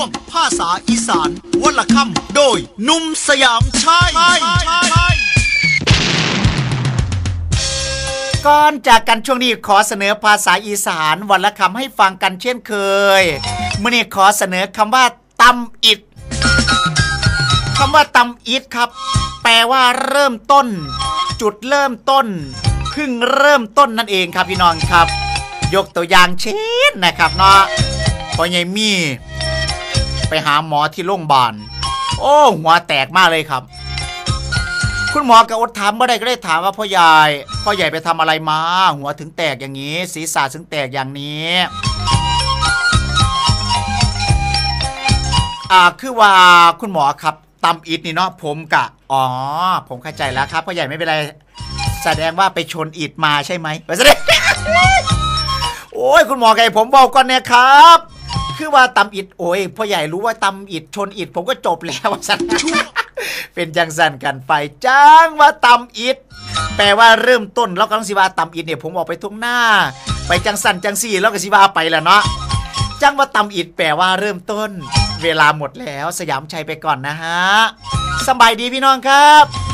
ช่วงภาษาอีสานวันละคำโดยนุ่มสยามชัยก่อนจากกันช่วงนี้ขอเสนอภาษาอีสานวันละคำให้ฟังกันเช่นเคยมื่อนี้ขอเสนอคำว่าตำอิดคำว่าตำอิดครับ แปลว่าเริ่มต้น จุดเริ่มต้นเพิ่งเริ่มต้นนั่นเองครับพี่น้องครับ ยกตัวอย่างเช่นนะครับเนาะพอใหญ่มี ไปหาหมอที่โรงพยาบาล โอ้หัวแตกมากเลยครับ คุณหมอก็อดถามเมื่อใดก็ได้ถามว่าพ่อใหญ่พ่อใหญ่ไปทำอะไรมา หัวถึงแตกอย่างนี้ ศีรษะถึงแตกอย่างนี้อ่าคือว่าคุณหมอครับตำอิดนี่เนาะผมกะ อ๋อ ผมเข้าใจแล้วครับพ่อใหญ่ไม่เป็นไร แสดงว่าไปชนอิดมาใช่ไหมไปแสดงโอ้ยคุณหมอไงผมบอกก่อนเนี่ยครับ คือว่าตำอิดโอ้ยพ่อใหญ่รู้ว่าตำอิดชนอิดผมก็จบแล้วสันเป็นจังสันกันไปจ้างว่าตำอิดแปลว่าเริ่มต้นแล้วก็ต้องสิว่าตำอิดเนี่ยผมออกไปทุ่งหน้า ไปจังสันจังสี่แล้วก็สิว่าไปแล้วเนาะจังว่าตำอิดแปลว่าเริ่มต้น เวลาหมดแล้วสยามชัยไปก่อนนะฮะสบายดีพี่น้องครับ